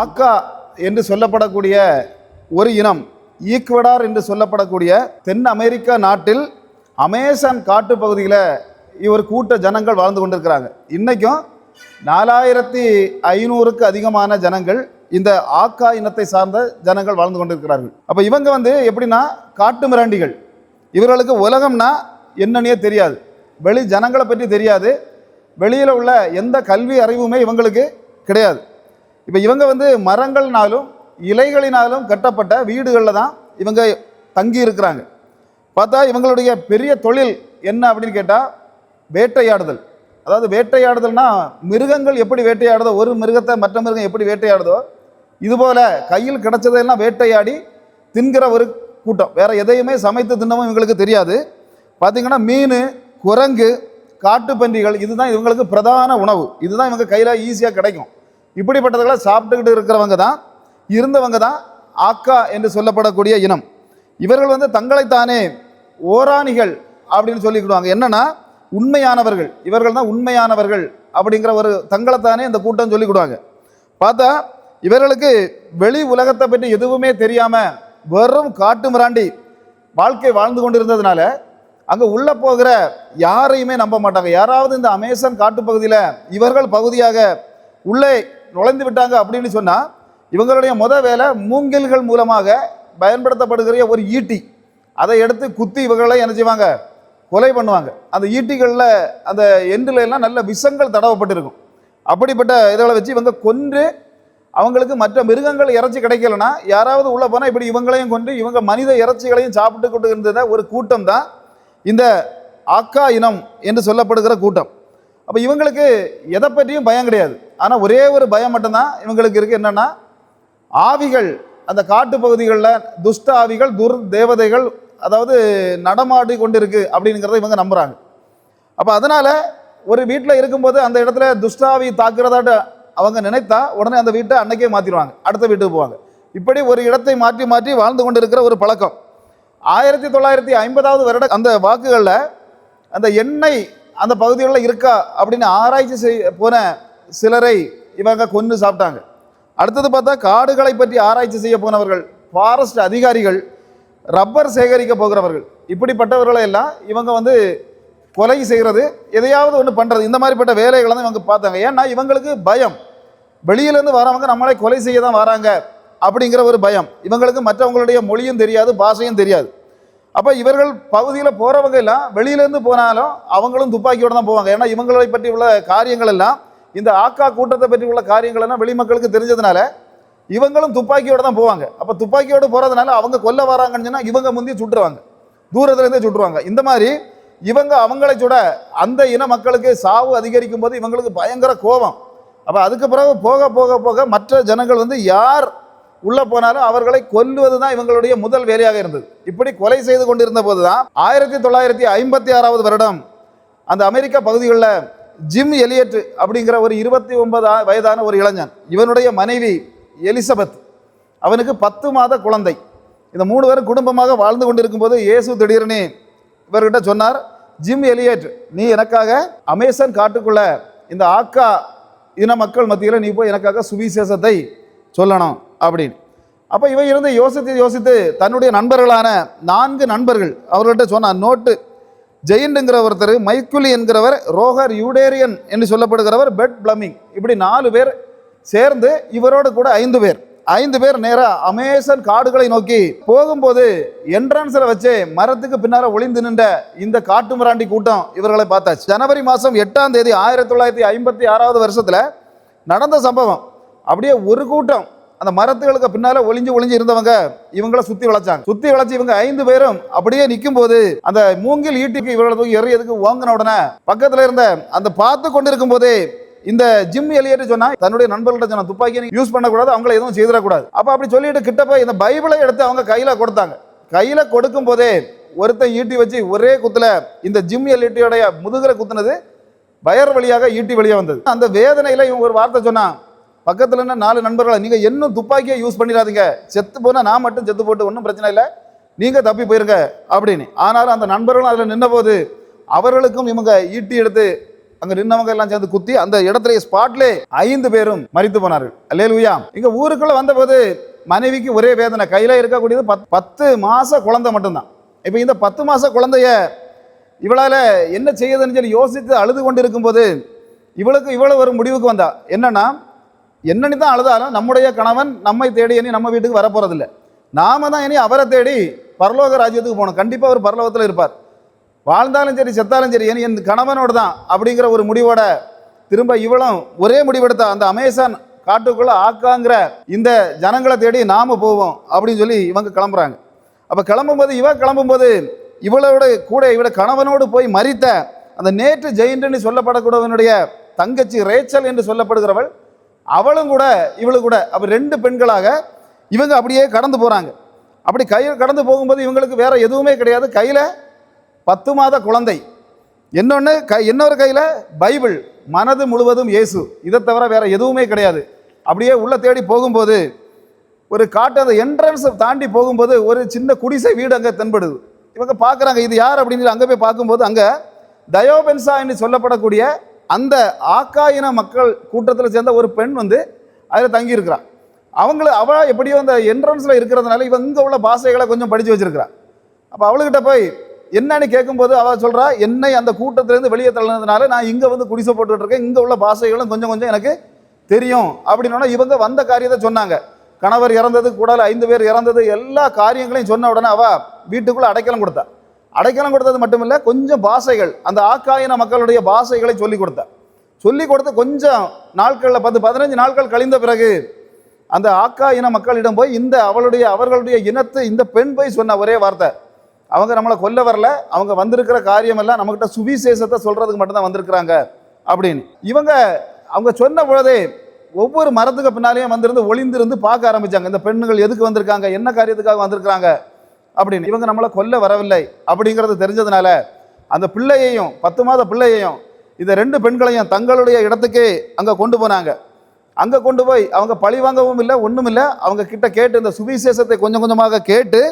ஆக்கா என்று சொல்லப்படக்கூடிய ஒரு இனம் ஈக்வடார் என்று சொல்லப்படக்கூடிய தென் அமெரிக்கா நாட்டில் அமேசான் காட்டு பகுதியில் இவர் கூட்ட ஜனங்கள் வாழ்ந்து கொண்டிருக்கிறாங்க. இன்றைக்கும் நாலாயிரத்தி ஐநூறுக்கு அதிகமான ஜனங்கள் இந்த ஆக்கா இனத்தை சார்ந்த ஜனங்கள் வாழ்ந்து கொண்டிருக்கிறார்கள். அப்போ இவங்க வந்து எப்படின்னா காட்டு மிராண்டிகள். இவர்களுக்கு உலகம்னா என்னன்னே தெரியாது. வெளி ஜனங்களை பற்றி தெரியாது. வெளியில் உள்ள எந்த கல்வி அறிவுமே இவங்களுக்கு கிடையாது. இப்போ இவங்க வந்து மரங்கள்னாலும் இலைகளினாலும் கட்டப்பட்ட வீடுகளில் தான் இவங்க தங்கி இருக்கிறாங்க. பார்த்தா இவங்களுடைய பெரிய தொழில் என்ன அப்படின்னு கேட்டால் வேட்டையாடுதல். அதாவது வேட்டையாடுதல்னா மிருகங்கள் எப்படி வேட்டையாடுதோ ஒரு மிருகத்தை மற்ற மிருகம் எப்படி வேட்டையாடுதோ இதுபோல் கையில் கிடைச்சதெல்லாம் வேட்டையாடி தின்கிற ஒரு கூட்டம். வேறு எதையுமே சமைத்து தின்னவும் இவங்களுக்கு தெரியாது. பார்த்திங்கன்னா மீன் குரங்கு காட்டுப்பன்றிகள் இதுதான் இவங்களுக்கு பிரதான உணவு. இதுதான் இவங்க கையில் ஈஸியாக கிடைக்கும். இப்படிப்பட்டதுகளை சாப்பிட்டுக்கிட்டு இருக்கிறவங்க தான் இருந்தவங்க தான் ஆக்கா என்று சொல்லப்படக்கூடிய இனம். இவர்கள் வந்து தங்களைத்தானே ஓராணிகள் அப்படின்னு சொல்லிக்கிடுவாங்க. என்னன்னா உண்மையானவர்கள். இவர்கள் தான் உண்மையானவர்கள் அப்படிங்கிற ஒரு தங்களைத்தானே இந்த கூட்டம் சொல்லிக்கிடுவாங்க. பார்த்தா இவர்களுக்கு வெளி உலகத்தை பற்றி எதுவுமே தெரியாமல் வெறும் காட்டு மிராண்டி வாழ்க்கை வாழ்ந்து கொண்டிருந்ததுனால அங்கே உள்ளே போகிற யாரையுமே நம்ப மாட்டாங்க. யாராவது இந்த அமேசான் காட்டுப்பகுதியில் இவர்கள் பகுதியாக உள்ளே நுழைந்து விட்டாங்க அப்படின்னு சொன்னால் இவங்களுடைய முத வேலை மூங்கில்கள் மூலமாக பயன்படுத்தப்படுகிற ஒரு ஈட்டி. அதை எடுத்து குத்தி இவங்களை என்ன செய்வாங்க? கொலை பண்ணுவாங்க. அந்த ஈட்டிகளில் அந்த எண்டில் எல்லாம் நல்ல விஷங்கள் தடவப்பட்டிருக்கும். அப்படிப்பட்ட இதில் வச்சு இவங்க கொன்று அவங்களுக்கு மற்ற மிருகங்கள் இறைச்சி கிடைக்கலனா யாராவது உள்ளே போனால் இப்படி இவங்களையும் கொண்டு இவங்க மனித இறைச்சிகளையும் சாப்பிட்டு கொண்டு இருந்த ஒரு கூட்டம் தான் இந்த ஆக்கா இனம் என்று சொல்லப்படுகிற கூட்டம். அப்போ இவங்களுக்கு எதை பற்றியும் பயம் கிடையாது. ஆனால் ஒரே ஒரு பயம் மட்டும்தான் இவங்களுக்கு இருக்குது என்னென்னா ஆவிகள் அந்த காட்டு பகுதிகளில் துஷ்ட ஆவிகள் துர் தேவதைகள் அதாவது நடமாடி கொண்டு இருக்குது அப்படிங்கிறத இவங்க நம்புகிறாங்க அப்போ அதனால் ஒரு வீட்டில் இருக்கும்போது அந்த இடத்துல துஷ்டாவி தாக்குறதாட்ட அவங்க நினைத்தா உடனே அந்த வீட்டை அன்னைக்கே மாற்றிடுவாங்க அடுத்த வீட்டுக்கு போவாங்க. இப்படி ஒரு இடத்தை மாற்றி மாற்றி வாழ்ந்து கொண்டு இருக்கிற ஒரு பழக்கம். ஆயிரத்தி தொள்ளாயிரத்தி ஐம்பதாவது வருட அந்த வாக்குகளில் அந்த எண்ணெய் அந்த பகுதிகளில் இருக்கா அப்படின்னு ஆராய்ச்சி செய் போன சிலரை இவங்க கொன்று சாப்பிட்டாங்க. அடுத்தது பார்த்தா காடுகளை பற்றி ஆராய்ச்சி செய்ய போனவர்கள் ஃபாரஸ்ட் அதிகாரிகள் ரப்பர் சேகரிக்க போகிறவர்கள். இப்படிப்பட்டவர்களை எல்லாம் இவங்க வந்து கொலை செய்கிறது எதையாவது ஒன்று பண்ணுறது இந்த மாதிரிப்பட்ட வேலைகளை தான் இவங்க பார்த்தாங்க. ஏன்னா இவங்களுக்கு பயம். வெளியிலேருந்து வரவங்க நம்மளை கொலை செய்ய தான் வராங்க அப்படிங்கிற ஒரு பயம். இவங்களுக்கு மற்றவங்களுடைய மொழியும் தெரியாது பாஷையும் தெரியாது. அப்போ இவர்கள் பகுதியில் போகிறவங்க எல்லாம் வெளியிலேருந்து போனாலும் அவங்களும் துப்பாக்கியோடு தான் போவாங்க. ஏன்னா இவங்களை பற்றி உள்ள காரியங்கள் எல்லாம் இந்த ஆக்கா கூட்டத்தை பற்றி உள்ள காரியங்கள் எல்லாம் வெளிமக்களுக்கு தெரிஞ்சதுனால இவங்களும் துப்பாக்கியோட தான் போவாங்க. அப்போ துப்பாக்கியோடு போகிறதுனால அவங்க கொல்ல வராங்கன்னு சொன்னால் இவங்க முந்தி சுட்டுருவாங்க. தூரத்துலேருந்தே சுட்டுருவாங்க. இந்த மாதிரி இவங்க அவங்களை சுட அந்த இன மக்களுக்கு சாவு அதிகரிக்கும் போது இவங்களுக்கு பயங்கர கோபம். அப்போ அதுக்கு பிறகு போக போக போக மற்ற ஜனங்கள் வந்து யார் உள்ளே போனாலும் அவர்களை கொல்லுவது தான் இவங்களுடைய முதல் வேலையாக இருந்தது. இப்படி கொலை செய்து கொண்டிருந்த போது தான் ஆயிரத்தி தொள்ளாயிரத்தி ஐம்பத்தி ஆறாவது வருடம் அந்த அமெரிக்கா பகுதிகளில் ஜிம் எலியட் அப்படிங்கிற ஒரு இருபத்தி ஒன்பது வயதான ஒரு இளைஞன். இவனுடைய மனைவி எலிசபெத். அவனுக்கு பத்து மாத குழந்தை. இந்த மூணு பேரும் குடும்பமாக வாழ்ந்து கொண்டிருக்கும்போது இயேசு திடீர்னு இவர்கிட்ட சொன்னார் ஜிம் எலியட் நீ எனக்காக அமேசான் காட்டுக்குள்ள இந்த ஆக்கா இன மக்கள் மத்தியில் நீ போய் எனக்காக சுவிசேஷத்தை சொல்லணும் அப்படின்னு. அப்போ இவன் இருந்து யோசித்து யோசித்து தன்னுடைய நண்பர்களான நான்கு நண்பர்கள் அவர்கள்ட்ட சொன்னான் நோட்டு ஜெயின்டுங்கிற ஒருத்தர் மைக்குலி என்கிறவர் ரோகர் யூடேரியன் என்று சொல்லப்படுகிறவர் பெட் பிளமிங். இப்படி நாலு பேர் சேர்ந்து இவரோடு கூட ஐந்து பேர். ஐந்து பேர் நேராக அமேசன் காடுகளை நோக்கி போகும்போது என்ட்ரன்ஸில் வச்சு மரத்துக்கு பின்னால் ஒளிந்து நின்ற இந்த காட்டு மிராண்டி கூட்டம் இவர்களை பார்த்தாச்சு. ஜனவரி மாதம் எட்டாம் தேதி ஆயிரத்தி தொள்ளாயிரத்தி ஐம்பத்தி ஆறாவது வருஷத்தில் நடந்த சம்பவம். அப்படியே ஒரு கூட்டம் அந்த மரத்துகளுக்கு பின்னால ஒளிஞ்சு ஒளிஞ்சு இருந்தவங்க இவங்கள சுத்தி வளைச்சாங்க. சுத்தி வளைச்சு இவங்க ஐந்து பேரும் அப்படியே நிற்கும் போது அந்த மூங்கில் ஈட்டிக்கு இவர்களை தூக்கி எறியதுக்கு ஓங்கின உடனே பக்கத்துல இருந்த அந்த பார்த்து கொண்டிருக்கும் போதே இந்த ஜிம் எலியட்டு சொன்னா தன்னுடைய நண்பர்கள்ட்ட சொன்ன துப்பாக்கி யூஸ் பண்ணக்கூடாது அவங்கள எதுவும் செய்திடக்கூடாது. அப்ப அப்படி சொல்லிட்டு கிட்ட போய் இந்த பைபிளை எடுத்து அவங்க கையில கொடுத்தாங்க. கையில கொடுக்கும் போதே ஒருத்தன் ஈட்டி வச்சு ஒரே குத்துல இந்த ஜிம் எலியட்டியோடைய முதுகுல குத்துனது வயர் வழியாக ஈட்டி வழியாக வந்தது. அந்த வேதனையில் இவங்க ஒரு வார்த்தை சொன்னான் பக்கத்தில் என்ன நாலு நண்பர்களை நீங்கள் இன்னும் துப்பாக்கியை யூஸ் பண்ணிடாதீங்க. செத்து போனால் நான் மட்டும் செத்து போட்டு ஒன்றும் பிரச்சனை இல்லை. நீங்கள் தப்பி போயிருங்க அப்படின்னு. ஆனாலும் அந்த நண்பர்களும் அதில் நின்னபோது அவர்களுக்கும் இவங்க ஈட்டி எடுத்து அங்க நின்னவங்க எல்லாம் சேர்ந்து குத்தி அந்த இடத்துல ஸ்பாட்லே ஐந்து பேரும் மறித்து போனார்கள். அல்லேலூயா. இங்க ஊருக்குள்ள வந்தபோது மனைவிக்கு ஒரே வேதனை. கையில இருக்கக்கூடியது பத்- பத்து மாச குழந்தை மட்டும்தான். இப்போ இந்த பத்து மாச குழந்தைய இவளால என்ன செய்யுதுன்னு சொல்லி யோசித்து அழுது கொண்டு இருக்கும்போது இவளுக்கு இவ்வளவு ஒரு முடிவுக்கு வந்தா. என்னன்னா என்னன்னு தான் அழுதாலும் நம்முடைய கணவன் நம்மை தேடி இனி நம்ம வீட்டுக்கு வரப்போகிறதில்ல நாம தான் இனி அவரை தேடி பரலோக ராஜ்யத்துக்கு போகணும். கண்டிப்பாக அவர் பரலோகத்தில் இருப்பார். வாழ்ந்தாலும் சரி செத்தாலும் சரி இனி என் கணவனோடு தான் அப்படிங்கிற ஒரு முடிவோட திரும்ப இவளும் ஒரே முடிவெடுத்தா அந்த அமேசான் காட்டுக்குள்ள ஆக்காங்கிற இந்த ஜனங்களை தேடி நாம போவோம் அப்படின்னு சொல்லி இவங்க கிளம்புறாங்க. அப்போ கிளம்பும்போது இவ கிளம்பும்போது இவளோட கூட இவட கணவனோடு போய் மறித்த அந்த நேற்று ஜெயின்ட்னு சொல்லப்படக்கூடியவனுடைய தங்கச்சி ரேச்சல் என்று சொல்லப்படுகிறவள் அவளும் கூட இவளும் கூட அப்போ ரெண்டு பெண்களாக இவங்க அப்படியே கடந்து போகிறாங்க அப்படி கையில் கடந்து போகும்போது இவங்களுக்கு வேறு எதுவுமே கிடையாது. கையில் பத்து மாத குழந்தை. இன்னொன்று கை இன்னொரு கையில் பைபிள் மனது முழுவதும் இயேசு. இதை தவிர வேறு எதுவுமே கிடையாது. அப்படியே உள்ள தேடி போகும்போது ஒரு காட்டு அந்த என்ட்ரன்ஸை தாண்டி போகும்போது ஒரு சின்ன குடிசை வீடு அங்கே தென்படுது. இவங்க பார்க்குறாங்க இது யார் அப்படின்னு அங்கே போய் பார்க்கும்போது அங்கே தயோபென்சா என்று சொல்லப்படக்கூடிய அந்த ஆக்காயின மக்கள் கூட்டத்தில் சேர்ந்த ஒரு பெண் வந்து அதில் தங்கியிருக்கிறா. அவங்கள அவள் எப்படியோ அந்த என்ட்ரன்ஸில் இருக்கிறதுனால இவங்க இங்கே உள்ள பாஷைகளை கொஞ்சம் படித்து வச்சுருக்கிறான் அப்போ அவளுக்கிட்ட போய் என்னன்னு கேட்கும்போது அவள் சொல்கிறா என்னை அந்த கூட்டத்திலேருந்து வெளியே தள்ளினதுனால நான் இங்கே வந்து குடிசை போட்டுட்டு இருக்கேன். இங்கே உள்ள பாஷைகளும் கொஞ்சம் கொஞ்சம் எனக்கு தெரியும். அப்படின்னா இவங்க வந்த காரியத்தை சொன்னாங்க. கணவர் இறந்தது கூடல ஐந்து பேர் இறந்தது எல்லா காரியங்களையும் சொன்ன உடனே அவள் வீட்டுக்குள்ளே அடைக்கலம் கொடுத்தா. அடைக்கலம் கொடுத்தது மட்டுமில்லை கொஞ்சம் பாஷைகள் அந்த ஆக்காயின மக்களுடைய பாஷைகளை சொல்லிக் கொடுத்தா. சொல்லி கொடுத்து கொஞ்சம் நாட்களில் பத்து பதினஞ்சு நாட்கள் கழிந்த பிறகு அந்த ஆக்கா இன மக்களிடம் போய் இந்த அவளுடைய அவர்களுடைய இனத்து இந்த பெண் போய் சொன்ன ஒரே வார்த்தை. அவங்க நம்மளை கொல்ல வரல அவங்க வந்திருக்கிற காரியம் எல்லாம் நம்மகிட்ட சுவிசேஷத்தை சொல்றதுக்கு மட்டும்தான் வந்திருக்கிறாங்க அப்படின்னு. இவங்க அவங்க சொன்ன பொழுதே ஒவ்வொரு மரத்துக்கு பின்னாலேயும் வந்திருந்து ஒளிந்திருந்து பார்க்க ஆரம்பித்தாங்க இந்த பெண்ணுகள் எதுக்கு வந்திருக்காங்க என்ன காரியத்துக்காக வந்திருக்கிறாங்க அப்படின்னு. இவங்க நம்மளை கொல்ல வரவில்லை அப்படிங்கிறது தெரிஞ்சதுனால அந்த பிள்ளையையும் பத்து மாத பிள்ளையையும் இந்த ரெண்டு பெண்களையும் தங்களுடைய இடத்துக்கே அங்கே கொண்டு போனாங்க. அங்கே கொண்டு போய் அவங்க பழி வாங்கவும் இல்லை ஒன்றும் இல்லை. அவங்க கிட்ட கேட்டு இந்த சுவிசேஷத்தை கொஞ்சம் கொஞ்சமாக கேட்டு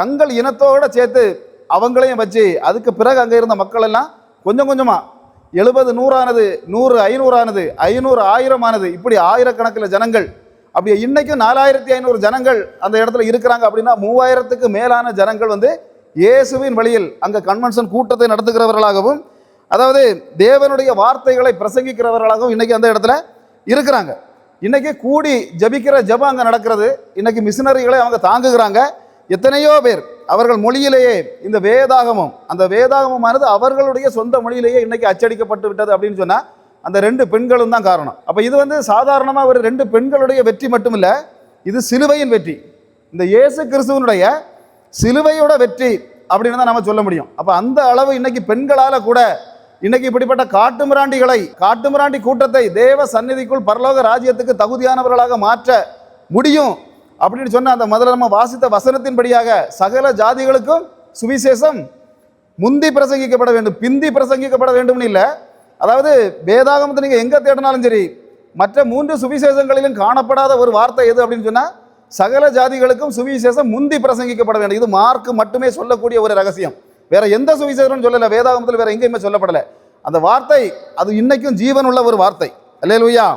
தங்கள் இனத்தோட சேர்த்து அவங்களையும் வச்சு அதுக்கு பிறகு அங்கே இருந்த மக்கள் எல்லாம் கொஞ்சம் கொஞ்சமாக எழுபது நூறானது நூறு ஐநூறானது ஐநூறு ஆயிரம் ஆனது இப்படி ஆயிரக்கணக்கில் ஜனங்கள் அப்படி இன்னைக்கும் நாலாயிரத்தி ஐநூறு ஜனங்கள் அந்த இடத்துல இருக்கிறாங்க அப்படின்னா மூவாயிரத்துக்கு மேலான ஜனங்கள் வந்து இயேசுவின் வழியில் அங்கே கன்வென்ஷன் கூட்டத்தை நடத்துகிறவர்களாகவும் அதாவது தேவனுடைய வார்த்தைகளை பிரசங்கிக்கிறவர்களாகவும் இன்றைக்கி அந்த இடத்துல இருக்கிறாங்க. இன்றைக்கி கூடி ஜபிக்கிற ஜெபம் அங்கே நடக்கிறது. இன்னைக்கு மிஷினரிகளை அவங்க தாங்குகிறாங்க. எத்தனையோ பேர் அவர்கள் மொழியிலேயே இந்த வேதாகமம் அந்த வேதாகமமானது அவர்களுடைய சொந்த மொழியிலேயே இன்றைக்கி அச்சடிக்கப்பட்டு விட்டது அப்படின்னு சொன்னால் அந்த ரெண்டு பெண்களும் தான் காரணம். அப்போ இது வந்து சாதாரணமாக ஒரு ரெண்டு பெண்களுடைய வெற்றி மட்டும் இல்லை இது சிலுவையின் வெற்றி. இந்த இயேசு கிறிஸ்துவனுடைய சிலுவையோட வெற்றி அப்படின்னு தான் நம்ம சொல்ல முடியும். அப்போ அந்த அளவு இன்னைக்கு பெண்களால் கூட இன்னைக்கு இப்படிப்பட்ட காட்டுமிராண்டிகளை காட்டுமிராண்டி கூட்டத்தை தேவ சந்நிதிக்குள் பரலோக ராஜ்யத்துக்கு தகுதியானவர்களாக மாற்ற முடியும் அப்படின்னு சொன்ன அந்த முதல்ல நம்ம வாசித்த வசனத்தின்படியாக சகல ஜாதிகளுக்கும் சுவிசேஷம் முந்தி பிரசங்கிக்கப்பட வேண்டும் பிந்தி பிரசங்கிக்கப்பட வேண்டும்னு இல்லை அதாவது வேதாகமத்தை நீங்கள் எங்கே தேடினாலும் சரி மற்ற மூன்று சுவிசேஷங்களிலும் காணப்படாத ஒரு வார்த்தை எது அப்படின்னு சொன்னால் சகல ஜாதிகளுக்கும் சுவிசேஷம் முந்தி பிரசங்கிக்கப்பட வேண்டும். இது மார்க் மட்டுமே சொல்லக்கூடிய ஒரு ரகசியம். வேற எந்த சுவிசேஷம்னு சொல்லலை வேதாகமத்தில் வேற எங்கேயுமே சொல்லப்படலை. அந்த வார்த்தை அது இன்னைக்கும் ஜீவன் உள்ள ஒரு வார்த்தை. அல்லையா